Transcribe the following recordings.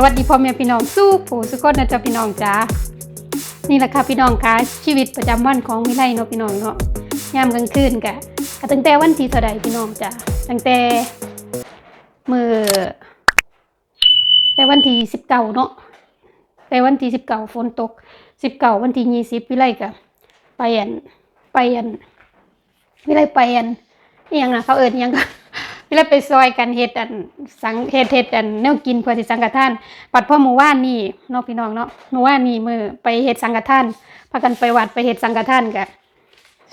สวัสดีพ่อแม่พี่น้องสู้ผู้สุกคนะจ๊ะพี่น้องจ้านี่แหละค่ะพี่น้องค่ะชีวิตประจำวันของวิไลเนาะพี่น้องเนาะยามกลางคืนกะก็ตั้งแต่วันที่เท่าใดพี่น้องจ้าตั้งแต่มือแต่วันที่สิบเก้าเนาะแต่วันที่สิบเก้าฝนตกสิบเก้าวันที่ยี่สิบวิไลกะไปอันไปอันวิไลไปอันอิหยังนะเขาเอิญยังก็ วิไลไปซอยกันเฮ็ดอันสังเฮ็ดเฮ็ดอันแนวกินเพื่อสิสังฆทาน ปัดพ่อหมู่ว่านนี่นาะพี่น้องเนาะหมู่ว่านนี่มือไปเฮ็ดสังฆทานพากันไปวัดไปเฮ็ดสังฆทานกะ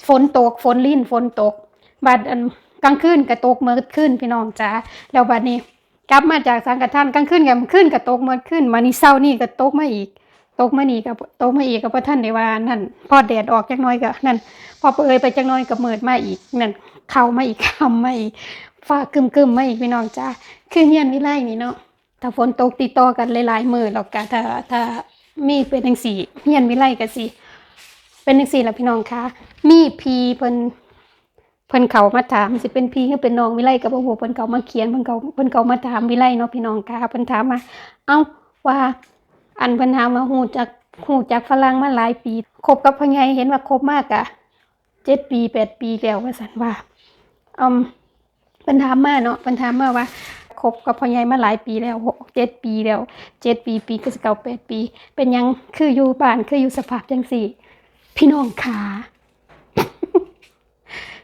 ฝนตกฝนลิ่นฝนตก บัดอันกลางคืนก็ตกเมื่อคืนพี่น้องจ๋าแล้วบัดนี้กลับมาจากสังฆทานกลางคืนกับคืนก็ตกเมื่อคืนมานี่เช้านี่ก็ตกมาอีกตกมานี่ก็ตกมาอีกก็บ่ทันได้ว่านั่นพอแดดออกจักน่อยก็นั่นพอเปอยไปจักน่อยก็มืดมาอีกนั่นเข้ามาอีกค่ำมาอีก ฟ้ากึมๆมาอีกพี่น้องจ้าคือเฮียนวิไลนี่เนาะถ้าฝนตกติดต่อกันหลายๆมือแล้วก็ถ้าถ้ามีเป็นจังสี่เฮียนวิไลก็สิเป็นจังสี่ล่ะพี่น้องคะมีพีเพิ่นเพิ่นเขามาถามสิเป็นพีก็เป็นน้องวิไลก็บ่ฮู้เพิ่นเขามาเขียนเพิ่นเขาเพิ่นเขามาถามวิไลเนาะพี่น้องคะเพิ่นถามว่าเอ้าว่าอันเพิ่นถามว่าฮู้จักฮู้จักฝรั่งมาหลายปีคบกับพ่อใหญ่เห็นว่าคบมากอะ7ปี8ปีแล้วว่าซั่นว่าอืม เพิ่นถามมาเนาะเพิ่นถามมาว่าคบกับพ่อใหญ่มาหลายปีแล้วหกเจ็ดปีแล้วเจ็ดปีปีก็จะเก่าแปดปี เป็นยังคืออยู่บ้านคืออยู่สภาพจังสี่ พี่น้องขา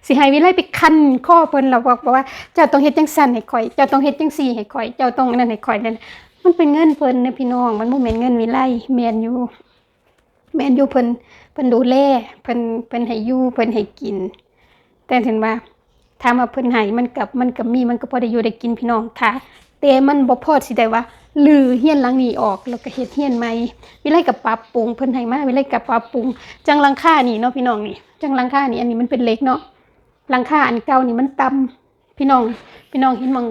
สิให้วิไลไปคันข้อเพิ่นเราบอกบอกว่าเจ้าต้องเฮ็ดจังสั่นให้ข่อย เจ้าต้องเฮ็ดจังสี่ให้ข่อย เจ้าต้องนั่นให้ข่อยนั่นมันเป็นเงินเพิ่นนะพี่น้อง มันบ่แม่นเงินวิไลแม่นอยู่แม่นอยู่เพิ่นเพิ่นดูแลเพิ่นเพิ่นให้อยู่เพิ่นให้กิน แต่ถึงว่า ถามว่าเพิ่นให้มันกับมันกับมีมันก็พอได้อยู่ได้กินพี่น้องค่ะแต่มันบ่พอสิได้ว่าลือเฮียนหลังนี้ออกแล้วก็เฮ็ดเฮียนใหม่วิไลกับปรับปรุงเพิ่นให้มาวิไลกับปรับปรุง จังหลังคานี่เนาะพี่น้องนี่ จังหลังคานี่อันนี้มันเป็นเล็กเนาะหลังคาอันเก่านี่มันต่ำพี่น้อง พี่น้องเห็นมัง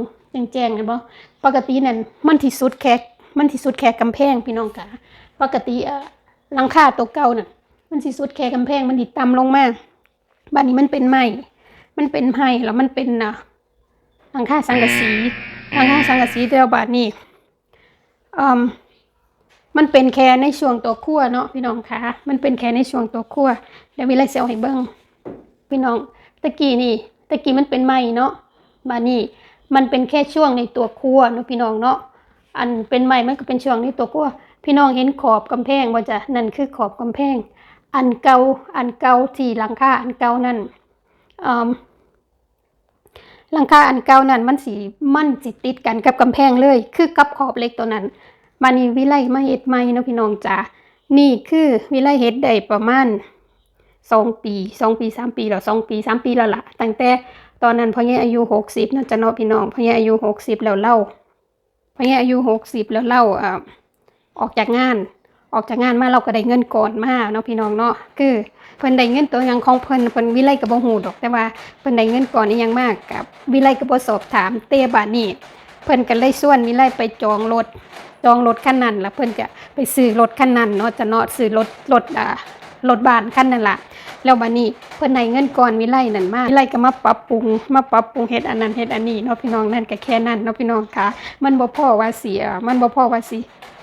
แจ้งๆกันบ่ปกตินั่นมันที่สุดแค่มันที่สุดแค่กำแพงพี่น้องค่ะปกติเอ่อหลังคาตัวเก่าน่ะมันสิสุดแค่กำแพงมันสิต่ำลงมาบัดนี้มันเป็นไม้ มันเป็นไม้แล้วมันเป็นนะหลังคาสังกะสีหลังคาสังกะสีเดียวบาทนี่อืมมันเป็นแค่ในช่วงตัวขั้วเนาะพี่น้องคะมันเป็นแค่ในช่วงตัวขั้วเดี๋ยววิไลเซลให้เบิ้งพี่น้องตะกี้นี่ตะกี้มันเป็นไม้เนาะบาดนี้มันเป็นแค่ช่วงในตัวขั้วเนาะพี่น้องเนาะอันเป็นไม้มันก็เป็นช่วงในตัวขั้วพี่น้องเห็นขอบกำแพงว่าจะนั่นคือขอบกำแพง อันเก่าอันเก่าที่หลังคาอันเก่านั่นอืม หลังคาอันเก่านั้นมันสีมันสิตติดกันกับกำแพงเลย คือกับขอบเล็กตัวนั้นมานี่วิไลมาเฮ็ดใหม่นะพี่น้องจ๋านี่คือวิไลเฮ็ดได้ประมาณสองปีสองปีสามปีแล้วสองปีสามปีแล้วล่ะตั้งแต่ตอนนั้นพ่อใหญ่อายุหกสิบนะจ๊ะเนาะพี่น้องพ่อใหญ่อายุหกสิบแล้วเล่าพ่อใหญ่อายุหกสิบแล้วเล่าออกจากงาน ออกจากงานมาเราก็ได้เงินก่อนมาเนาะพี่น้องเนาะคือเพิ่นได้เงินตัวยังของเพิ่นเพิ่นวิไลกับบ่ฮู้ดอก แต่ว่าเพิ่นได้เงินก่อนนี่ยังมากกับวิไลกับบ่สอบถามเตบาดนี้เพิ่นก็เลยชวนวิไลไปจองรถจองรถคันนั้นแล้วเพิ่นจะไปซื้อรถคันนั้นเนาะจะเนาะซื้อรถรถอ่า รถบ้านคันนั้นละแล้วบัดนี้เพิ่นได้เงินก่อนวิไลนั่นมาวิไลก็มาปรับปรุง มาปรับปรุงเฮ็ดอันนั้นเฮ็ดอันนี้เนาะพี่น้องนั่นก็แค่นั้นเนาะพี่น้องค่ะ มันบ่พอว่าเอ่อมันบ่พอว่าสิ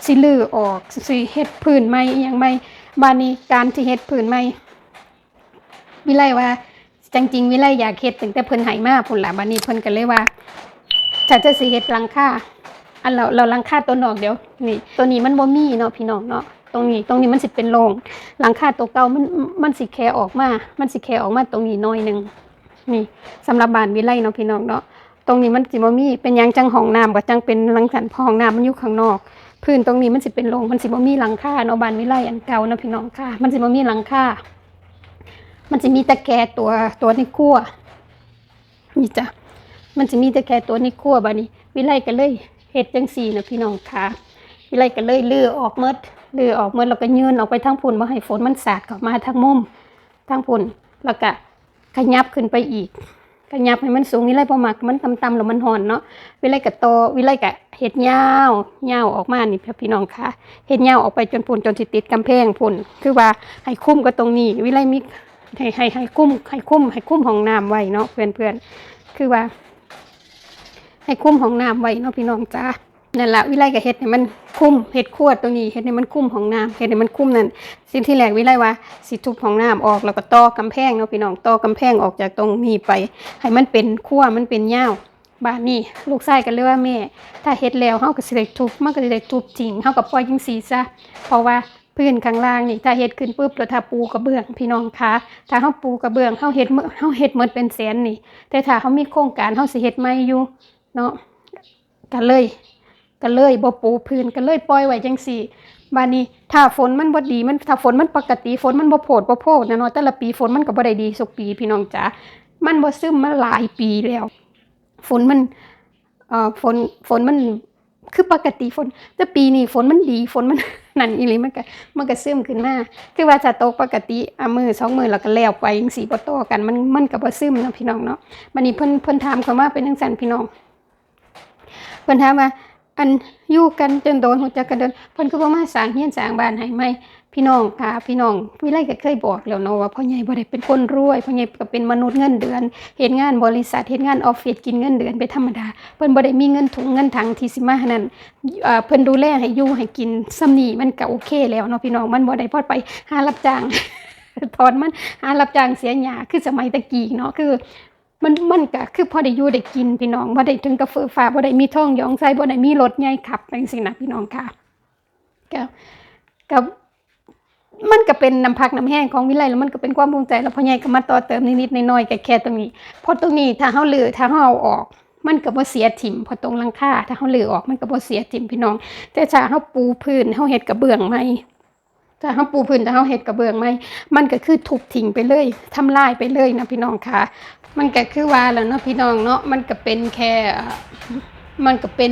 สิลือออกสิเฮ็ดพื้นใหม่อหยังใหม่บานนี้การที่เฮ็ดพื้นใหม่วิไลว่าจริงๆวิไลอยากเฮ็ดตั้งแต่เพิ่นให้มาพุ่นล่ะบานนี้เพิ่นก็เลยว่าถ้าจะสิเฮ็ดหลังคาอันเราเราหลังคาตัวนอกเดี๋ยวนี่ตัวนี้มันบ่มีเนาะพี่น้องเนาะ ตรงนี้ ตรงนี้มันสิเป็นโล่งหลังคาตัวเก่ามันมันสิแค่ออกมา มันสิแค่ออกมาตรงนี้น้อยหนึ่งนี่สำหรับบ้านวิไลเนาะพี่น้องเนาะตรงนี้มันสิบ่มีเป็นยังจังห้องน้ำก็จังเป็นหลังสันพองน้ำมันอยู่ข้างนอกพื้นตรงนี้มันสิเป็นโรงมันสิบ่มีหลังคาเนาะบ้านวิไลอันเก่าเนาะพี่น้องค่ะ มันสิบ่มีหลังคามันสิมีตะแกรตัวตัวในครัวนี่จ้ะมันสิมีตะแกรตัวในครัวบัดนี้ วิไลก็เลยเฮ็ดจังซี่นะพี่น้องค่ะ วิไลก็เลยลื้อออกหมดเลือออกหมดแล้วก็ยืนออกไปทางพุ่นบ่ให้ฝนมันสาดเข้ามาทางมุมทางพุ่นแล้วก็ขยับขึ้นไปอีกขยับให้มันสูงวิไลบ่มักมันต่ำๆแล้วมันห่อนเนาะวิไลกับโตวิไลกับเห็ดยาวยาวออกมานี่พี่น้องค่ะเห็ดยาวออกไปจนพุ่นจนสิติดกำแพงพุ่นคือว่าให้คุ้มกับตรงนี้ วิไลมิให้ให้ให้คุ้มให้คุ้มให้คุ้มห้องน้ำไว้เนาะเพื่อนเพื่อนๆคือว่า ให้คุ้มห้องน้ำไว้เนาะพี่น้องจ้า นั่นละวิไลก็เฮ็ดให้มันคุ้มเฮ็ดขวดตรงนี้เฮ็ดให้มันคุ้มของน้ำเฮ็ดให้มันคุ้มนั่นสิ่งที่แรกวิไลว่าสิทุบของน้ำออกแล้วก็ต่อกำแพงเนาะพี่น้องต่อกำแพงออกจากตรงนี้ไป ให้มันเป็นขั้วมันเป็นยาวบ้านนี้ลูกชายก็เลยว่าแม่ ถ้าเฮ็ดแล้วเฮาก็สิได้ทุบมันก็สิได้ทุบจริงเฮาก็ปล่อยจังซี่ซะเพราะว่าพื้นข้างล่างนี่ถ้าเฮ็ดขึ้นปุ๊บแล้วถ้าปูกระเบื้องพี่น้องคะถ้าเฮาปูกระเบื้องเฮาเฮ็ดมื้อเฮาเฮ็ดหมดเป็นแสนนี่ แต่ถ้าเฮามีโครงการเฮาสิเฮ็ดใหม่อยู่เนาะก็เลย ก็เลยบ่ปูพื้นก็เลยปล่อยไว้จังซี่บาดนี้ถ้าฝนมันบ่ดีมันถ้าฝนมันปกติฝนมันบ่โพดบ่โพดนะเนาะแต่ละปีฝนมันก็บ่ได้ดีทุกปีพี่น้องจ๋ามันบ่ซึมมาหลายปีแล้ว ฝนมันเอ่อฝนฝนมันคือปกติฝนแต่ปีนี้ฝนมันดีฝนมันนั่นอีหลีมันก็มันก็ซึมขึ้นมาคือว่าถ้าตกปกติอะมือสองมือแล้วก็แล้วไปจังซี่บ่โตอกันมันมันก็บ่ซึมเนาะพี่น้องเนาะบัดนี้เพิ่นเพิ่นถามเข้ามาเป็นจังซั่นพี่น้องเพิ่นถามว่า อันอยู่กันจนโดนหัวจักกันเดินเพิ่นก็บ่มาสร้างเฮียนสร้างบ้านให้ไหมพี่น้องค่ะพี่น้องวิไลก็เคยบอกแล้วเนาะว่าพ่อใหญ่บ่ได้เป็นคนรวยพ่อใหญ่ก็เป็นมนุษย์เงินเดือนเฮ็ดงานบริษัทเฮ็ดงานออฟฟิศกินเงินเดือนเป็นธรรมดาเพิ่นบ่ได้มีเงินถุงเงินถังที่สิมาหั่นนั้นเอ่อเพิ่นดูแลให้อยู่ให้กินซำนี้มันก็โอเคแล้วเนาะพี่น้องมันบ่ได้พอดไปหารับจ้างถอนมันหารับจ้างเสียหญ้าคือสมัยตะกี้เนาะคือ มันมันก็คือพอได้อยู่ได้กินพี่น้องบ่ได้ถึงกับเฟือฟ้าบ่ได้มีท้องยองไส้บ่ได้มีรถใหญ่ขับจังซี่นะพี่น้องค่ะก็ก็มันก็เป็นน้ำพักน้ำแห้งของวิไลแล้วมันก็เป็นความภูมิใจแล้วพ่อใหญ่ก็มาต่อเติมนิดๆน้อยๆแก็แค่ตรงนี้พราะตรงนี้ถ้าเฮาลือถ้าเฮาเอาออก มันก็บ่เสียถิ่มพอตรงลังคาถ้าเฮาลือออกมันก็บ่เสียถิ่มพี่น้อง แต่ถ้าเฮาปูพื้นเฮาเฮ็ดกระเบื้องใหม่ถ้าเฮาปูพื้นถ้าเฮาเฮ็ดกระเบื้องใหม่มันก็คือทุบทิ้งไปเลยทำลายไปเลยนะพี่น้องค่ะ มันก็คือว่าแล้วเนาะพี่น้องเนาะมันก็เป็นแค่มันก็เป็น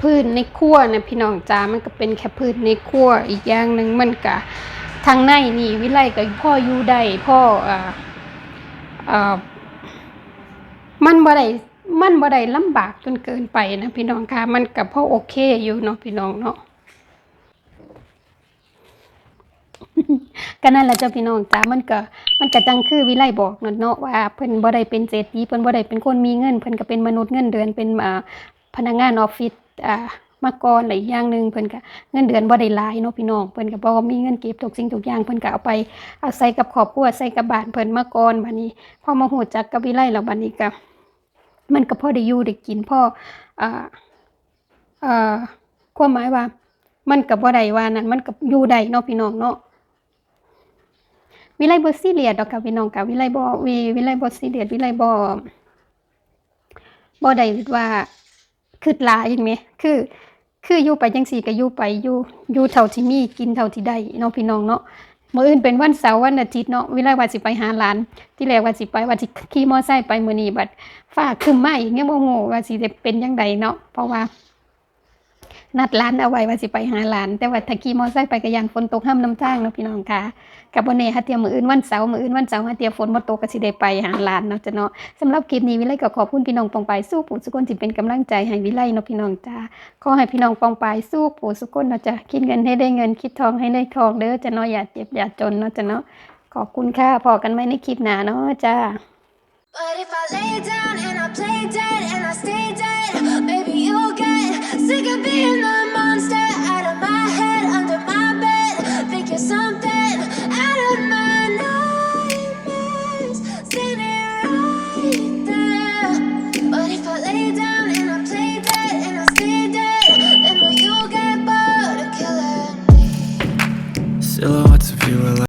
พื้นในครัวนะพี่น้องจ้ามันก็เป็นแค่พื้นในครัวอีกอย่างหนึ่งมันก็ทางในนี่วิไลก็พ่ออยู่ได้พ่ออ่ออ่อมันบ่ได้มันบ่ได้ลำบากจนเกินไปนะพี่น้องค่ะมันก็พ่อโอเคอยู่เนาะพี่น้องเนาะ ก็นั่นแหละเจ้าพี่น้องจ้ามันก็มันก็จังคือวิไลบอกเนาะว่าเพิ่นบ่ได้เป็นเศรษฐีเพิ่นบ่ได้เป็นคนมีเงิน เพิ่นก็เป็นมนุษย์เงินเดือนเป็นพนักงานออฟฟิศอ่ามาก่อนหลายอย่างหนึ่งเพิ่นก็เงินเดือนบ่ได้หลายเนาะพี่น้องเพิ่นก็บ่มีเงินเก็บทุกสิ่งทุกอย่างเพิ่นก็เอาไปเอาใส่กับครอบครัวใส่กับบ้านเพิ่นมาก่อนบัดนี้พอมาฮู้จักกับวิไลแล้วบัดนี้ก็มันก็พอได้อยู่ได้กินพออ่าอ่าความหมายว่า มันก็บ่ได้ว่านั่นมันก็อยู่ได้เนาะพี่น้องเนาะ วิไลบ่ซีเรียสดอกค่ะพี่น้องค่ะวิไลบ่วิวิไลบ่ซีเรียสวิไลบ่บ่ได้ว่าคิดหลายจังแหมคือ คืออยู่ไปจังซี่ก็อยู่ไปอยู่อยู่เท่าที่มีกินเท่าที่ได้เนาะพี่น้องเนาะมื้ออื่นเป็นวันเสาร์วันอาทิตย์เนาะวิไลว่าสิไปหาหลาน ที่แรกว่าสิไปว่าสิขี่มอไซค์ไปมือนีบัดฟ้าครึ้มมาอีกยังบ่ฮู้ว่าสิได้เป็นจังใดเนาะเพราะว่า นัดร้านเอาไว้ว่าสิไปหาหลาน แต่ว่าถ้าขี่มอไซค์ไปก็ยานฝนตกห้ามน้ำทางเนาะพี่น้องค่ะกับวันนี้ฮะเตรียมมืออื่นวันเสาร์มืออื่นวันเสาร์ฮะเตรียมฝนมาตกก็สิได้ไปหาหลานเนาะจ้ะเนาะสำหรับคลิปนี้วิไลก็ขอบคุณพี่น้องปองไปายสู้ปู่สุกนที่เป็นกำลังใจให้วิไลเนาะพี่น้องจ้าขอให้พี่น้องปองไปายสู้ปู่สุกนเนาะจ้ะคิดเงินให้ได้เงินคิดทองให้ได้ทองเด้อจ้ะเนาะอย่าเจ็บอย่าจนเนาะจ้ะเนาะขอบคุณค่ะพอกันไหมในคลิปหน้าเนาะจ้า But if I lay down and I play dead sick of being the